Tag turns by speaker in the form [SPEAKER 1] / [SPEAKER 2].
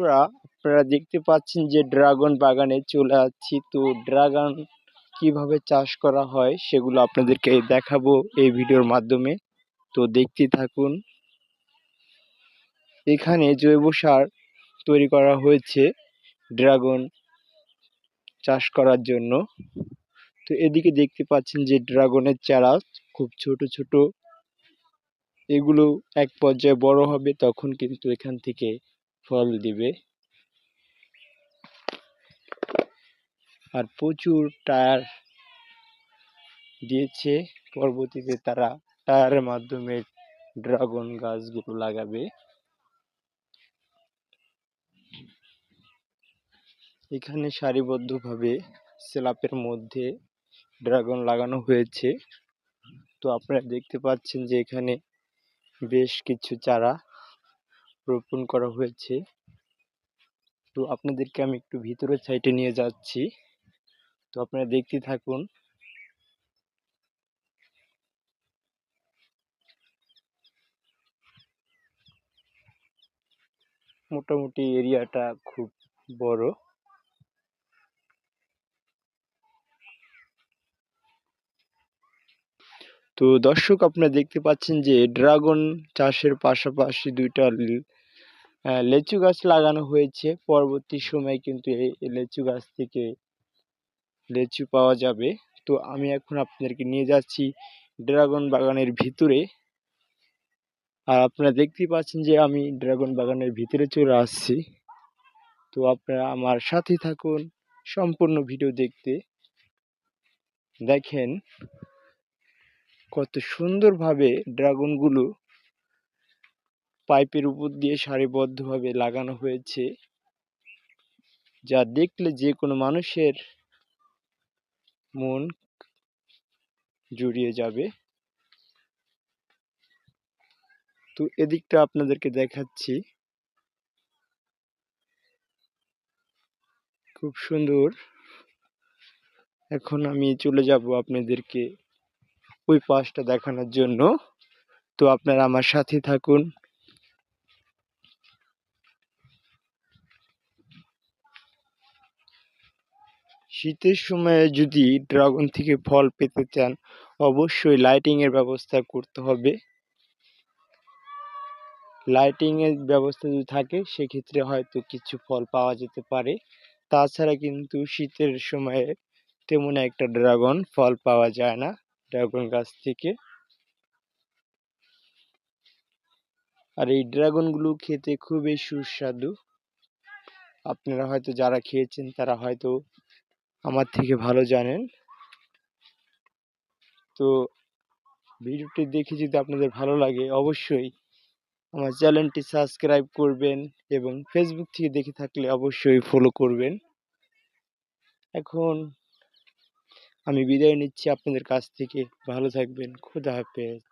[SPEAKER 1] বন্ধুরা, আপনারা দেখতে পাচ্ছেন যে ড্রাগন বাগানে চলে আসছি। তো ড্রাগন কীভাবে চাষ করা হয় সেগুলো আপনাদেরকে দেখাবো এই ভিডিওর মাধ্যমে। তো দেখতে থাকুন। এখানে জৈব সার তৈরি করা হয়েছে ড্রাগন চাষ করার জন্য। তো এদিকে দেখতে পাচ্ছেন যে ড্রাগনের চারা খুব ছোট ছোট। এগুলো এক পর্যায়ে বড় হবে, তখন কিন্তু এখান থেকে ফল দিবে। আর প্রচুর টায়ার দিয়েছে। পরবর্তীতে তারা টায়ারের মাধ্যমে ড্রাগন গাছগুলো লাগাবে। এখানে সারিবদ্ধভাবে স্ল্যাপের মধ্যে ড্রাগন লাগানো হয়েছে। তো আপনারা দেখতে পাচ্ছেন যে এখানে বেশ কিছু চারা রোপণ করা হয়েছে। তো আপনাদেরকে আমি একটু ভিতরের সাইডে নিয়ে যাচ্ছি। তো আপনারা দেখতে থাকুন। মোটামুটি এরিয়াটা খুব বড়। তো দর্শক, আপনারা দেখতে পাচ্ছেন যে ড্রাগন চাষের পাশাপাশি দুইটা লেচু গাছ লাগানো হয়েছে। পরবর্তী সময় কিন্তু এই লেচু গাছ থেকে লেচু পাওয়া যাবে। তো আমি এখন আপনাদেরকে নিয়ে যাচ্ছি ড্রাগন বাগানের ভিতরে। আর আপনারা দেখতেই পাচ্ছেন যে আমি ড্রাগন বাগানের ভিতরে চলে আসছি। তো আপনারা আমার সাথে থাকুন সম্পূর্ণ ভিডিও দেখতে। দেখেন কত সুন্দরভাবে ড্রাগনগুলো পাইপের উপর দিয়ে সারিবদ্ধভাবে লাগানো হয়েছে। যা দেখলে যে কোনো মানুষের মন জুড়িয়ে যাবে। তো এদিকটা আপনাদেরকে দেখাচ্ছি। খুব সুন্দর। এখন আমি চলে যাব আপনাদেরকে ওই পাশটা দেখানোর জন্য। তো আপনারা আমার সাথে থাকুন। শীতের সময়ে যদি ড্রাগন থেকে ফল পেতে চান, অবশ্যই লাইটিং এর ব্যবস্থা করতে হবে। লাইটিং এর ব্যবস্থা যদি থাকে, সেক্ষেত্রে হয়তো কিছু ফল পাওয়া যেতে পারে। তাছাড়া কিন্তু শীতের সময়ে তেমন একটা ড্রাগন ফল পাওয়া যায় না, ড্রাগন গাছ থেকে। আর এই ড্রাগনগুলো খেতে খুবই সুস্বাদু। আপনারা হয়তো যারা খেয়েছেন, তারা হয়তো আমার থেকে ভালো জানেন। তো ভিডিওটি দেখে যদি আপনাদের ভালো লাগে অবশ্যই আমার চ্যানেলটি সাবস্ক্রাইব করবেন এবং ফেসবুক থেকে দেখে থাকলে অবশ্যই ফলো করবেন। এখন আমি বিদায় নিচ্ছি। আপনাদের কাছ থেকে ভালো থাকবেন। খুদা হাফেজ।